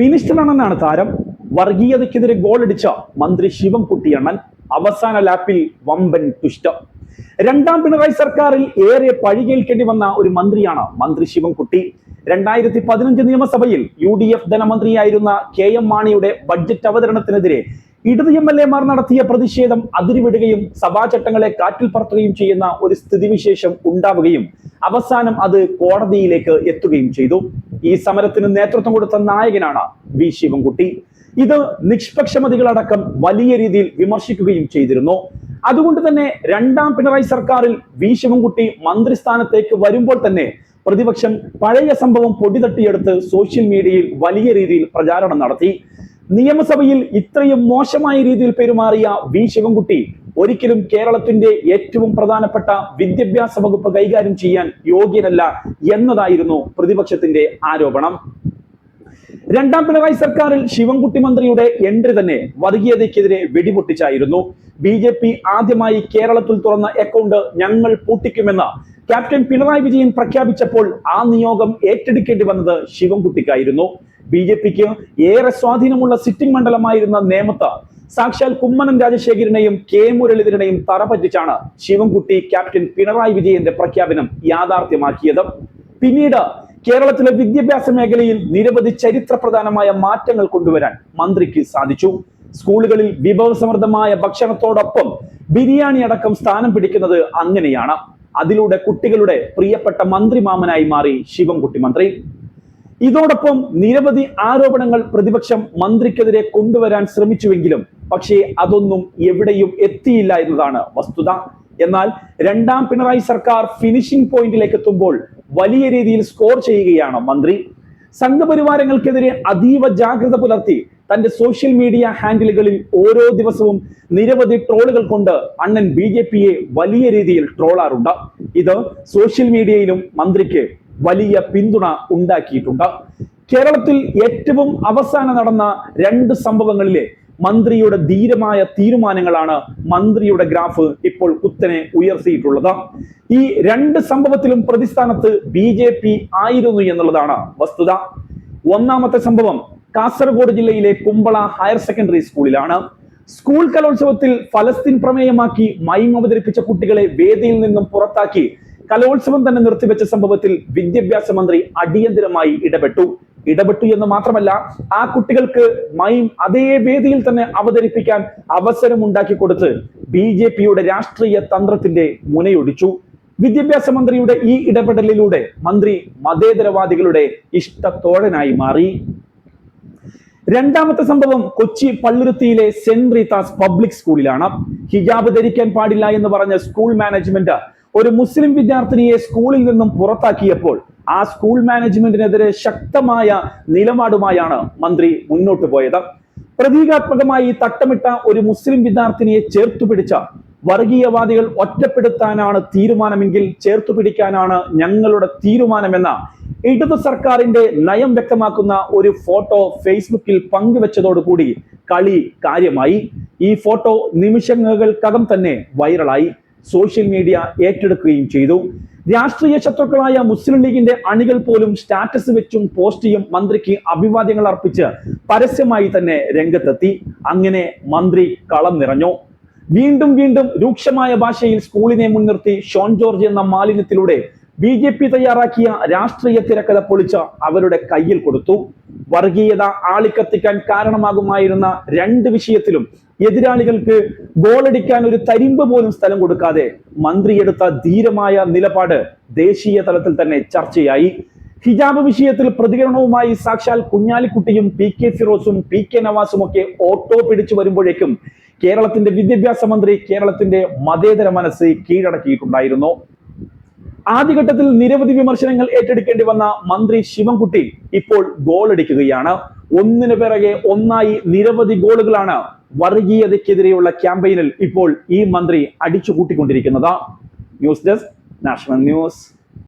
മിനിസ്റ്ററാണെന്നാണ് താരം. വർഗീയതയ്ക്കെതിരെ ഗോളടിച്ച മന്ത്രി ശിവൻകുട്ടിയണ്ണൻ അവസാന ലാപ്പിൽ വമ്പൻ തുഷ്ട. രണ്ടാം പിണറായി സർക്കാരിൽ ഏറെ പഴികേൽക്കേണ്ടി വന്ന ഒരു മന്ത്രിയാണ് മന്ത്രി ശിവൻകുട്ടി രണ്ടായിരത്തി പതിനഞ്ച് നിയമസഭയിൽ യു ഡി എഫ് ധനമന്ത്രിയായിരുന്ന കെ എം മാണിയുടെ ബഡ്ജറ്റ് അവതരണത്തിനെതിരെ ഇടത് എം എൽ എമാർ നടത്തിയ പ്രതിഷേധം അതിരുവിടുകയും സഭാചട്ടങ്ങളെ കാറ്റിൽ പറത്തുകയും ചെയ്യുന്ന ഒരു സ്ഥിതിവിശേഷം ഉണ്ടാവുകയും അവസാനം അത് കോടതിയിലേക്ക് എത്തുകയും ചെയ്തു. ഈ സമരത്തിന് നേതൃത്വം കൊടുത്ത നായകനാണ് വി ശിവൻകുട്ടി. ഇത് നിഷ്പക്ഷമതികളടക്കം വലിയ രീതിയിൽ വിമർശിക്കുകയും ചെയ്തിരുന്നു. അതുകൊണ്ട് തന്നെ രണ്ടാം പിണറായി സർക്കാരിൽ വി ശിവൻകുട്ടി മന്ത്രിസ്ഥാനത്തേക്ക് വരുമ്പോൾ തന്നെ പ്രതിപക്ഷം പഴയ സംഭവം പൊടിതട്ടിയെടുത്ത് സോഷ്യൽ മീഡിയയിൽ വലിയ രീതിയിൽ പ്രചാരണം നടത്തി. നിയമസഭയിൽ ഇത്രയും മോശമായ രീതിയിൽ പെരുമാറിയ വി ശിവൻകുട്ടി ഒരിക്കലും കേരളത്തിന്റെ ഏറ്റവും പ്രധാനപ്പെട്ട വിദ്യാഭ്യാസ വകുപ്പ് കൈകാര്യം ചെയ്യാൻ യോഗ്യനല്ല എന്നതായിരുന്നു പ്രതിപക്ഷത്തിന്റെ ആരോപണം. രണ്ടാം പിണറായി സർക്കാരിൽ ശിവൻകുട്ടി മന്ത്രിയുടെ എൻട്രി തന്നെ വർഗീയതയ്ക്കെതിരെ വെടിപൊട്ടിച്ചായിരുന്നു. ബി ജെ പി ആദ്യമായി കേരളത്തിൽ തുറന്ന അക്കൗണ്ട് ഞങ്ങൾ പൂട്ടിക്കുമെന്ന് ക്യാപ്റ്റൻ പിണറായി വിജയൻ പ്രഖ്യാപിച്ചപ്പോൾ ആ നിയോഗം ഏറ്റെടുക്കേണ്ടി വന്നത് ശിവൻകുട്ടിക്കായിരുന്നു. ബി ജെ പിക്ക് ഏറെ സ്വാധീനമുള്ള സിറ്റിംഗ് മണ്ഡലമായിരുന്ന നേമത്ത് സാക്ഷാൽ കുമ്മനം രാജശേഖരനെയും കെ മുരളീധരനെയും തറപറ്റിച്ചാണ് ശിവൻകുട്ടി ക്യാപ്റ്റൻ പിണറായി വിജയന്റെ പ്രഖ്യാപനം യാഥാർത്ഥ്യമാക്കിയത്. പിന്നീട് കേരളത്തിലെ വിദ്യാഭ്യാസ മേഖലയിൽ നിരവധി ചരിത്രപ്രധാനമായ മാറ്റങ്ങൾ കൊണ്ടുവരാൻ മന്ത്രിക്ക് സാധിച്ചു. സ്കൂളുകളിൽ വിഭവസമൃദ്ധമായ ഭക്ഷണത്തോടൊപ്പം ബിരിയാണി അടക്കം സ്ഥാനം പിടിക്കുന്നത് അങ്ങനെയാണ്. അതിലൂടെ കുട്ടികളുടെ പ്രിയപ്പെട്ട മന്ത്രിമാമനായി മാറി ശിവൻകുട്ടി മന്ത്രി. ഇതോടൊപ്പം നിരവധി ആരോപണങ്ങൾ പ്രതിപക്ഷം മന്ത്രിക്കെതിരെ കൊണ്ടുവരാൻ ശ്രമിച്ചുവെങ്കിലും പക്ഷേ അതൊന്നും എവിടെയും എത്തിയില്ല എന്നതാണ് വസ്തുത. എന്നാൽ രണ്ടാം പിണറായി സർക്കാർ ഫിനിഷിംഗ് പോയിന്റിലേക്ക് എത്തുമ്പോൾ വലിയ രീതിയിൽ സ്കോർ ചെയ്യുകയാണ് മന്ത്രി. സംഘപരിവാരങ്ങൾക്കെതിരെ അതീവ ജാഗ്രത പുലർത്തി തന്റെ സോഷ്യൽ മീഡിയ ഹാൻഡിലുകളിൽ ഓരോ ദിവസവും നിരവധി ട്രോളുകൾ കൊണ്ട് അണ്ണൻ ബി ജെ പിയെ വലിയ രീതിയിൽ ട്രോളാറുണ്ട് ഇത് സോഷ്യൽ മീഡിയയിലും മന്ത്രിക്ക് വലിയ പിന്തുണ ഉണ്ടാക്കിയിട്ടുണ്ട്. കേരളത്തിൽ ഏറ്റവും അവസാനം നടന്ന രണ്ട് സംഭവങ്ങളിലെ മന്ത്രിയുടെ ധീരമായ തീരുമാനങ്ങളാണ് മന്ത്രിയുടെ ഗ്രാഫ് ഇപ്പോൾ കുത്തനെ ഉയർത്തിയിട്ടുള്ളത്. ഈ രണ്ട് സംഭവത്തിലും പ്രതിസ്ഥാനത്ത് ബി ജെ പി ആയിരുന്നു എന്നുള്ളതാണ് വസ്തുത. ഒന്നാമത്തെ സംഭവം കാസർഗോഡ് ജില്ലയിലെ കുമ്പള ഹയർ സെക്കൻഡറി സ്കൂളിലാണ്. സ്കൂൾ കലോത്സവത്തിൽ ഫലസ്തീൻ പ്രമേയമാക്കി മൈം അവതരിപ്പിച്ച കുട്ടികളെ വേദിയിൽ നിന്നും പുറത്താക്കി കലോത്സവം തന്നെ നിർത്തിവെച്ച സംഭവത്തിൽ വിദ്യാഭ്യാസ മന്ത്രി അടിയന്തരമായി ഇടപെട്ടു. ഇടപെട്ടു എന്ന് മാത്രമല്ല ആ കുട്ടികൾക്ക് മൈം അതേ വേദിയിൽ തന്നെ അവതരിപ്പിക്കാൻ അവസരം ഉണ്ടാക്കി കൊടുത്ത് ബി ജെ പിയുടെ രാഷ്ട്രീയ തന്ത്രത്തിന്റെ മുനയൊടിച്ചു. വിദ്യാഭ്യാസ മന്ത്രിയുടെ ഈ ഇടപെടലിലൂടെ മന്ത്രി മതേതരവാദികളുടെ ഇഷ്ടത്തോഴനായി മാറി. രണ്ടാമത്തെ സംഭവം കൊച്ചി പള്ളുരുത്തിയിലെ സെന്റ് റീതാസ് പബ്ലിക് സ്കൂളിലാണ്. ഹിജാബ് ധരിക്കാൻ പാടില്ല എന്ന് പറഞ്ഞ സ്കൂൾ മാനേജ്മെന്റ് ഒരു മുസ്ലിം വിദ്യാർത്ഥിനിയെ സ്കൂളിൽ നിന്നും പുറത്താക്കിയപ്പോൾ ആ സ്കൂൾ മാനേജ്മെന്റിനെതിരെ ശക്തമായ നിലപാടുമായാണ് മന്ത്രി മുന്നോട്ട് പോയത്. പ്രതീകാത്മകമായി തട്ടമിട്ട ഒരു മുസ്ലിം വിദ്യാർത്ഥിനിയെ ചേർത്തുപിടിച്ച വർഗീയവാദികൾ ഒറ്റപ്പെടുത്താനാണ് തീരുമാനമെങ്കിൽ ചേർത്തു പിടിക്കാനാണ് ഞങ്ങളുടെ തീരുമാനമെന്ന ഇടതു സർക്കാരിന്റെ നയം വ്യക്തമാക്കുന്ന ഒരു ഫോട്ടോ ഫേസ്ബുക്കിൽ പങ്കുവെച്ചതോടുകൂടി കളി കാര്യമായി. ഈ ഫോട്ടോ നിമിഷങ്ങൾക്കകം തന്നെ വൈറലായി. സോഷ്യൽ മീഡിയ ഏറ്റെടുക്കുകയും ചെയ്തു. രാഷ്ട്രീയ ശത്രുക്കളായ മുസ്ലിം ലീഗിന്റെ അണികൾ പോലും സ്റ്റാറ്റസ് വെച്ചും പോസ്റ്റിയും മന്ത്രിക്ക് അഭിവാദ്യങ്ങൾ അർപ്പിച്ച് പരസ്യമായി തന്നെ രംഗത്തെത്തി. അങ്ങനെ മന്ത്രി കളം നിറഞ്ഞു. വീണ്ടും വീണ്ടും രൂക്ഷമായ ഭാഷയിൽ സ്കൂളിനെ മുൻനിർത്തി ഷോൺ ജോർജ് എന്ന മാലിന്യത്തിലൂടെ ബി ജെ പി തയ്യാറാക്കിയ രാഷ്ട്രീയ തിരക്കഥ പൊളിച്ച് അവരുടെ കയ്യിൽ കൊടുത്തു. വർഗീയത ആളിക്കത്തിക്കാൻ കാരണമാകുമായിരുന്ന രണ്ട് വിഷയത്തിലും എതിരാളികൾക്ക് ഗോളടിക്കാൻ ഒരു തരിമ്പ് പോലും സ്ഥലം കൊടുക്കാതെ മന്ത്രിയെടുത്ത ധീരമായ നിലപാട് ദേശീയ തലത്തിൽ തന്നെ ചർച്ചയായി. ഹിജാബ് വിഷയത്തിൽ പ്രതികരണവുമായി സാക്ഷാൽ കുഞ്ഞാലിക്കുട്ടിയും പി കെ ഫിറോസും പി കെ നവാസും ഒക്കെ ഓട്ടോ പിടിച്ചു വരുമ്പോഴേക്കും കേരളത്തിന്റെ വിദ്യാഭ്യാസ മന്ത്രി കേരളത്തിന്റെ മതേതര മനസ്സ് കീഴടക്കിയിട്ടുണ്ടായിരുന്നു. ആദ്യഘട്ടത്തിൽ നിരവധി വിമർശനങ്ങൾ ഏറ്റെടുക്കേണ്ടി വന്ന മന്ത്രി ശിവൻകുട്ടി ഇപ്പോൾ ഗോളടിക്കുകയാണ് ഒന്നിനു പിറകെ ഒന്നായി നിരവധി ഗോളുകളാണ് വർഗീയതയ്ക്കെതിരെയുള്ള ക്യാമ്പയിനിൽ ഇപ്പോൾ ഈ മന്ത്രി അടിച്ചു കൂട്ടിക്കൊണ്ടിരിക്കുന്നത് ന്യൂസ് ഡെസ്ക് നാഷണൽ ന്യൂസ്.